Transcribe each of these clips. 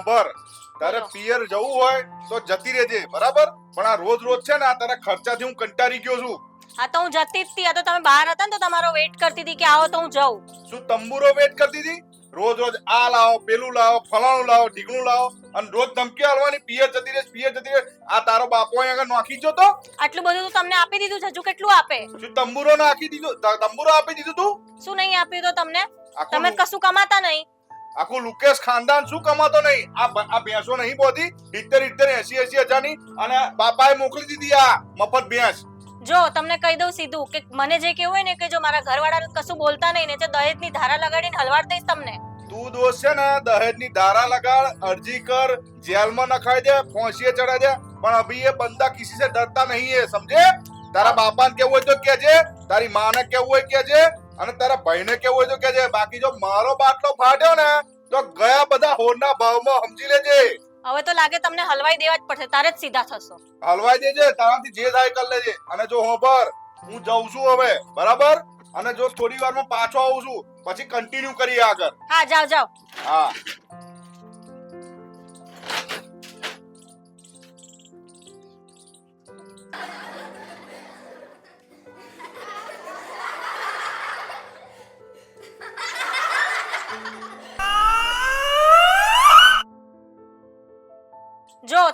હોંભર તારે પિયર જવું હોય તો જતી રહેજે બરાબર? પણ આ રોજ રોજ છે ને આ તારા ખર્ચાથી હું કંટાળી ગયો છું. હા તો હું જતી જ હતી આ તો તમે બહાર હતા ને તો તમારો વેટ કરતી હતી કે આવો તો હું જાઉં. શું તંબુરો વેટ કરતી હતી રોજ રોજ આ લાવો પેલું લાવો ફલાણું લાવો ઢીકણું લાવો અને રોજ ધમકી આલવાની પિયર જતી રહે પિયર જતી રહે. આ તારો બાપો અહીંયા આગળ નાખી જો તો? આટલું બધું તો તમને આપી દીધું છે હજુ કેટલું આપે? શું તંબુરો નાખી દીધું? તંબુરો આપી દીધું તું? શું નહીં આપ્યું તો તમને? તમે કશું કમાતા નહીં. આખું લુકેશ ખાનદાન શું કમાતો નહીં? આ આ ભેંસો નહીં બોધી? ઇત્તેર ઇત્તેર એસી એસી હજારની અને બાપાએ મોકલી દીધી આ મફત ભેંસ. જો તમને કહી દઉં સીધું કે મને જે કેવું હોય ને કે જો મારા ઘરવાળા કશું બોલતા નહીં ને તો દહેજની ધારા લગાડીને હલવાડ દઈશ તમને. તું દોષ છે ને દહેજની ધારા લગાડ અરજી કર જેલમાં નખાઈ દે ફોંસીએ ચડાઈ દે પણ અભી એ બંદા કિસી સે ડરતા નહીં હે સમજે? તારા બાપાને કેવું હોય તો કેજે તારી માને કેવું હોય કહેજે અને તારા ભાઈને કેવું હોય તો કહેજે બાકી જો મારો બાટલો ફાટ્યો ને તો ગયા બધા હોરના ભાવમાં સમજી લેજે. હવે તો લાગે તમને હલવાઈ દેવા જ પડશે તારે જ સીધા થશો. હલવાઈ દેજે તારાથી જે થાય કરી લેજે. અને જો હોભર હું જઉં છું હવે બરાબર? અને જો થોડી વારમાં પાછો આવું છું પછી કન્ટિન્યુ કરી આગળ. હા જાઓ જાઓ. હા.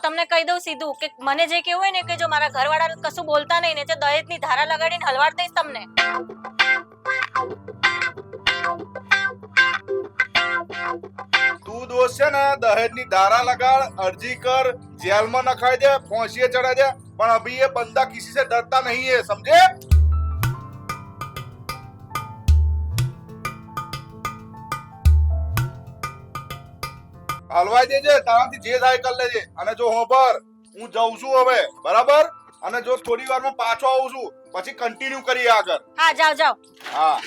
તમને કહી દઉં સીધું કે મને જે કેવું હોય ને કે જો મારા ઘરવાળા કશું બોલતા નહીં ને તો દહેજની ધારા લગાડીને હલવાડ દઈશ તમને. તું દોષ છે ને, દહેજની ધારા લગાડ, અરજી કર, જેલમાં નખાઈ દે, ફોંસીએ ચડાઈ દે. પણ અભી એ બંદા કિસી સે ડરતા નહીં હે, સમજે? હલવાઈ દેજે તારાથી જે થાય કરી લેજે. અને જો હોભર હું જઉં છું હવે બરાબર? અને જો થોડી વારમાં પાછો આવું છું પછી કન્ટિન્યુ કરીએ આગળ. હા જાઓ જાઓ. હા.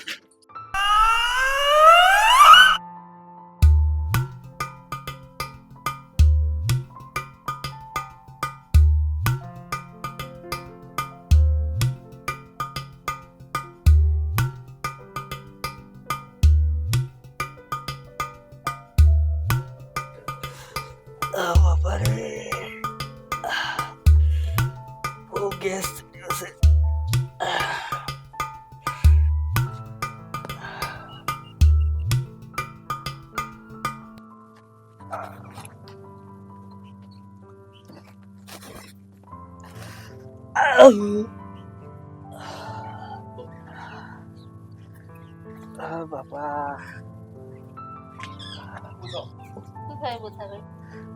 આ બાપા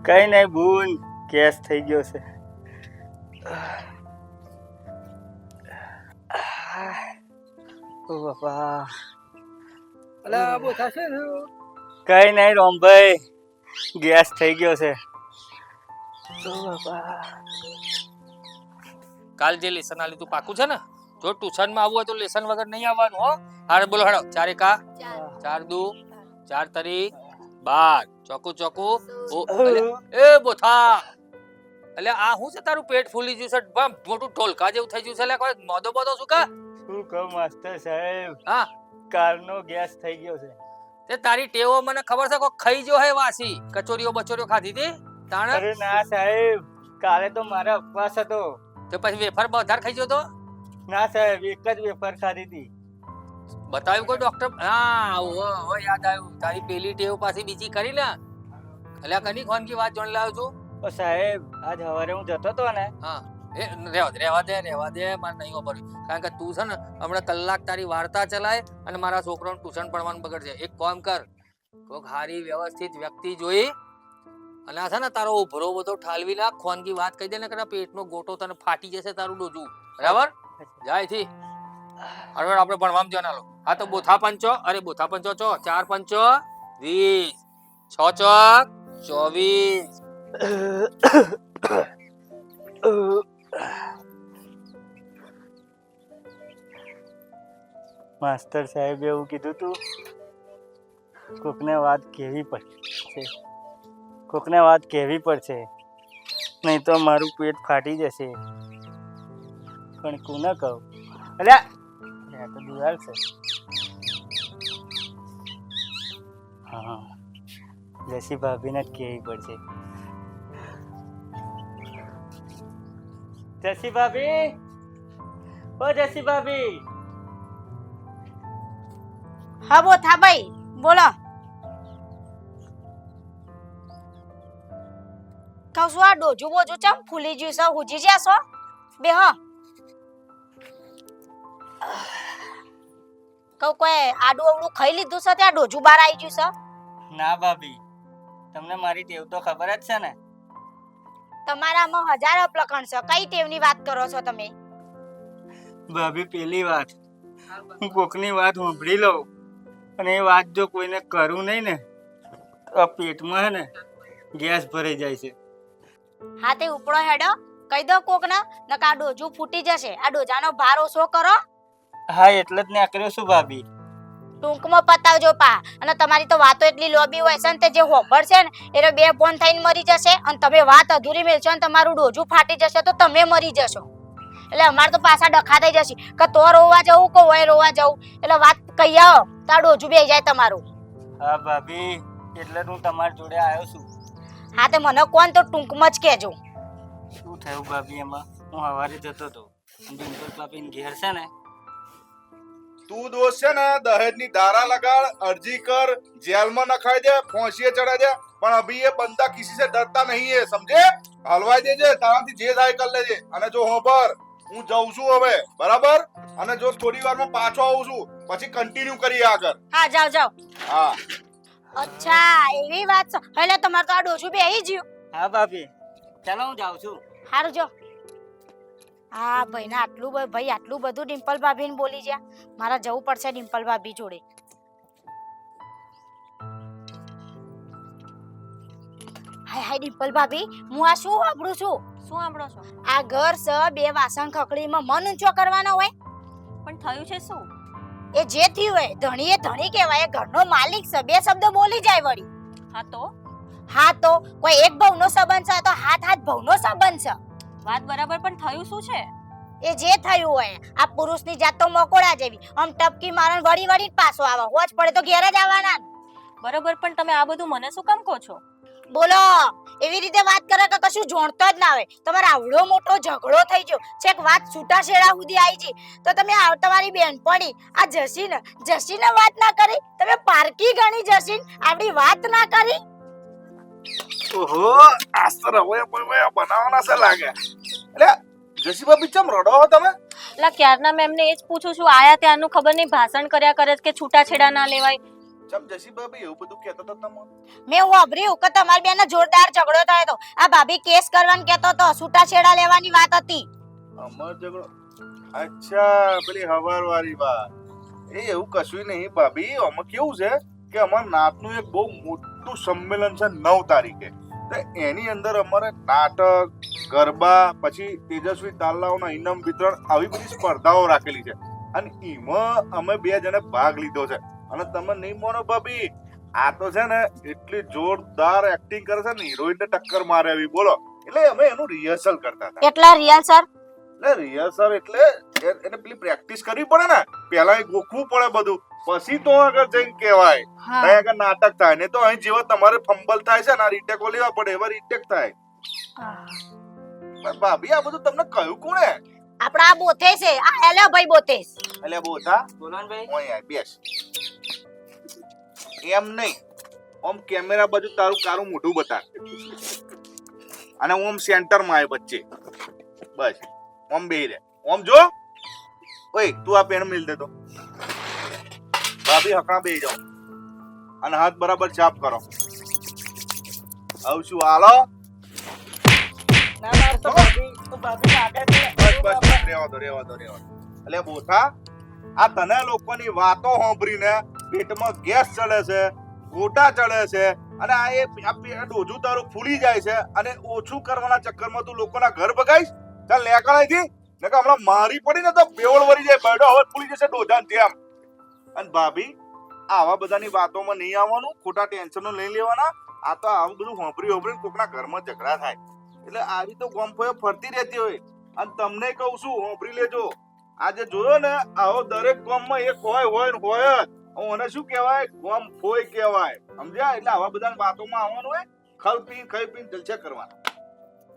કઈ નહીં ભૂલ ગેસ થઈ ગયો છે ઓ બાપા અલા બહુ થશે ને કઈ નહીં રોમભાઈ ગેસ થઈ ગયો છે ઓ બાપા કાલ જે લેસન આ તું પાકું છે ને જો ટ્યુશનમાં આવવું હોય તો લેસન વગર નહીં આવવાનું હો. હારે બોલો હડો ચારે કા ચાર દુ. ચાર તરી. બાર. ચોકુ ચોકુ. એ બોથા. એટલે આ શું છે તારું પેટ ફૂલી ગયું છે? બમ મોટું ઢોલકા જેવું થઈ ગયું છે એટલે કોઈ મોદો બોદો શું કા? શું કહું માસ્ટર સાહેબ? હા. કારનો ગેસ થઈ ગયો છે. તે તારી ટેવો મને ખબર છે કોઈ ખાઈ જો હે વાસી? કચોરીઓ બચોરીઓ ખાધી હતી તાણે? અરે ના સાહેબ કાલે તો મારા ઉપવાસ હતો. તે પછી વેફર વધારે ખાઈ ગયો તો? ના સાહેબ એક જ વેફર ખાધી હતી. બતાવ્યું કોઈ ડોક્ટર હા ઓ ઓ યાદ આવ્યું. તારી પેલી ટેવ પાછી બીજી કરી ને એટલે કની ખોનકી વાત જોણ લાવ્યો છું? ઓ સાહેબ આજ સવારે હું જતો હતો ને. હા. એ રહેવા દે રહેવા દે રહેવા દે મારે નહીં ખબર. કારણ કે તું છે ને હમણાં કલાક તારી વાર્તા ચલાય અને મારા છોકરાનું ટ્યુશન ભણવાનું બગડશે. એક કામ કર કોઈક હારી વ્યવસ્થિત વ્યક્તિ જોઈ અને આ છે ને તારો ઉભરો બધો ઠાલવી નાખ ખોનગી વાત કહી દે ને કે પેટનો ગોટો તને ફાટી જશે તારું ડોજું. બરાબર? જાય થી. હવે આપણે ભણવામાં જવાના લો. હા તો બોથા પંચો અરે બોથા પંચો ચો ચાર પંચો વીસ. છ ચોક ચોવીસ. માસ્ટર સાહેબે એવું કીધું તું કોકને વાત કેવી પડશે? કોકને વાત કહેવી પડશે. નહીં તો મારું પેટ ફાટી જશે. પણ કોને કહું. અલ્યા આ તો દિવાલ છે. હા, જસી ભાભીને જ કહેવી પડશે. જસી ભાભી? ઓ જસી ભાભી. હા બો થા ભાઈ, બોલો. કહું છું આ ડોજુ બોજુ ચમ ફૂલી જ્યું છે હુજી જ્યા છો? બે હ કહું કોઈ આડું અવડું ખાઈ લીધું છે ત્યાં ડોજુ બાર આવી ગયું છે? ના ભાભી તમને મારી ટેવ તો ખબર જ છે ને. તમારામાં હજાર અપલકણ છે કઈ ટેવની વાત કરો છો તમે? ભાભી પેલી વાત. હું કોકની વાત સાંભળી લઉં અને એ વાત જો કોઈને કરું નહીં ને પેટમાં હે ને ગેસ ભરાઈ જાય છે. હા તે ઉપડો હેડો. કહી દો કોકને નકા આ ડોજું ફૂટી જશે. આ ડોજાનો ભાર ઓછો કરો. હા એટલે જ નીકળ્યો છું ભાભી. ટૂંકમાં પતાવજો પા. અને તમારી તો વાતો એટલી લોબી હોય છે ને તે જે હોભળ છે ને એટલે બે ફોન થઈને મરી જશે. અને તમે વાત અધૂરી મેલશો અને તમારું ડોજું ફાટી જશે તો તમે મરી જશો. એટલે અમારે તો પાછા ડખા થઈ જશે. કે તો રોવા જવું કે ઓય રોવા જવું. એટલે વાત કહી આવો. તાર ડોજું બે જાય તમારું. હા ભાભી. એટલે હું તમારી જોડે આવ્યો છું. હા તે મને કોણ તો ટૂંકમાં જ કહેજો. શું થયું ભાભી એમાં? હું હવારે જતો હતો. ડિમ્પલ ભાભી ઘેર છે ને? તું દોસ્ત છે ને દહેજની ધારા લગાડ અરજી કર જેલમાં નખાઈ દે ફોંસીએ ચડાઈ દે. પણ અભી એ બંદા કિસી સે ડરતા નહીં હે સમજે? હલવાઈ દેજે તારાથી જે થાય કર લેજે. અને જો હોબર હું જઉં છું હવે બરાબર? અને જો થોડી વારમાં પાછો આવું છું પછી કન્ટિન્યુ કરી આગળ. હા જાઓ જાઓ. હા. અચ્છા એવી વાત છે. એટલે તમારે તો આ ડોજું બે આવી ગયું હા ભાભી. ચાલો હું જાઉં છું. સારું જો. હા ભાઈ ના આટલું ભાઈ આટલું બધું ડિમ્પલ ભાભીને બોલી જ્યા. મારા જવું પડશે ડિમ્પલ ભાભી જોડે. હાય હાય ડિમ્પલ ભાભી. હું આ શું વાપરું છું? શું સાંભળો છો? આ ઘર સ બે વાસણ ખકડીમાં મન ઊંચો કરવાનો હોય. પણ થયું છે શું? એ જે થયું હોય ધણી એ ધણી કહેવાય ઘરનો માલિક છે બે શબ્દ બોલી જાય વળી. હા તો? હા તો કોઈ એક ભવનો સંબંધ છે તો હાથ હાથ ભવનો સંબંધ છે. વાત બરાબર પણ થયું શું છે? એ જે થયું હોય આ પુરુષની જાત તો મકોડા જેવી. આમ ટપકી મારણ વળી વળી પાછો આવે. હોજ પડે તો ઘેર જ આવવાના. બરાબર પણ તમે આ બધું મને શું કામ કહો છો? બોલો એવી રીતે વાત કરે કે કશું જોણતો જ ના આવે તમારો આવડો મોટો ઝઘડો થઈ ગયો. છેક વાત છૂટાછેડા સુધી આવી ગઈ તો તમે આવ તમારી બેનપણી આ જસીને જસીને વાત ના કરી? તમે પારકી ગણી જસીન? આપણી વાત ના કરી? ઓહો તો રવૈયા બવૈયા બનાવવાના છે લાગે. એટલે જસીબા ચમ રડો હો તમે? લા ક્યારના મેમ એમને એ જ પૂછું છું. આયા ત્યાંનું ખબર નહીં ભાષણ કર્યા કરે કે છૂટાછેડા ના લેવાય. ચમ જસી બી એવું બધું કહેતો તો તમે મેં વાપર્યું કે તમારી બેનનો જોરદાર ઝઘડો થયો તો. આ ભાભી કેસ કરવાનું કહેતો હતો છૂટાછેડા લેવાની વાત હતી. અમર ઝઘડો? અચ્છા પેલી હવાર વાળી વાત. એ એવું કશું નહીં ભાભી આમાં કેવું છે કે અમાર નાતનું એક બહુ મોટું સંમેલન છે નવ તારીખે. તો એની અંદર અમારે નાટક ગરબા પછી તેજસ્વી તાલાઓના ઇનામ વિતરણ આવી બધી સ્પર્ધાઓ રાખેલી છે. અને એમાં અમે બે જણે ભાગ લીધો છે. અને તમે નહીં મોનો ભાભી આ તો છે ને એટલી જોરદાર એક્ટિંગ કરે છે ને હિરોઈન ને ટક્કર મારે એવી બોલો. એટલે અમે એનું રિહર્સલ કરતા હતા. કેટલા રિહર્સલ એટલે રિહર્સલ એટલે એને પેલી પ્રેક્ટિસ કરવી પડે ને પહેલા એ ગોખવું પડે બધું. પછી તો આગળ જઈને કહેવાય. હા. ત્યાં આગળ નાટક થાય ને તો અહીં જેવા તમારે ફંબલ થાય છે ને આ રીટેકો લેવા પડે એવા રીટેક થાય. પણ ભાભી આ બધું તમને કહ્યું કોણે આપણા આ બોથે છે આ હેલો ભાઈ બોથે એટલે બોથા બોલો ભાઈ. ઓય બેસ. એમ નહીં. ઓમ કેમેરા બાજુ તારું કારું મોઢું બતાડ અને ઓમ સેન્ટરમાં આય વચ્ચે. બસ. ઓમ બે રે ઓમ જો. ઓય તું આ પેન મિલ દે તો. ભાભી હકણા બે જાઓ. અને હાથ બરાબર ચાપ કરો. આવું શું હાલો બસ બસ, રેવા દો રેવા દો રેવા દો. એટલે બોથા. આ તને લોકોની વાતો સાંભળીને પેટમાં ગેસ ચડે છે, ગોટા ચડે છે અને આ એ ડોજું તારું ફૂલી જાય છે અને ઓછું કરવાના ચક્કરમાં તું લોકોના ઘર બગાઈશ ચાલ નેકળ અહીંથી. નકર હમણાં મારી પડી ને તો બેવળ વળી જાય, બેડો હવે ફૂલી જશે ડોજાન તેમ. અને ભાભી, આવા બધાની વાતોમાં નહીં આવવાનું, ખોટા ટેન્શનો લઈ લેવાના. આ તો આવું બધું હોંભરી હોંભરી કોકના ઘરમાં ઝઘડા થાય. એટલે આવી તો ગોમફોયો ફરતી રહેતી હોય. અને તમને કહું છું, હોંભરી લેજો. આજે જોયો ને, આવો દરેક ગામમાં એક હોય હોય ને હોય જ. ઓને શું કહેવાય? ગોમ ફોય કહેવાય. સમજ્યા? એટલે આવા બધા વાતોમાં આવવાનું હોય ખાઈ પી ખાઈ પી જલસા કરવાના.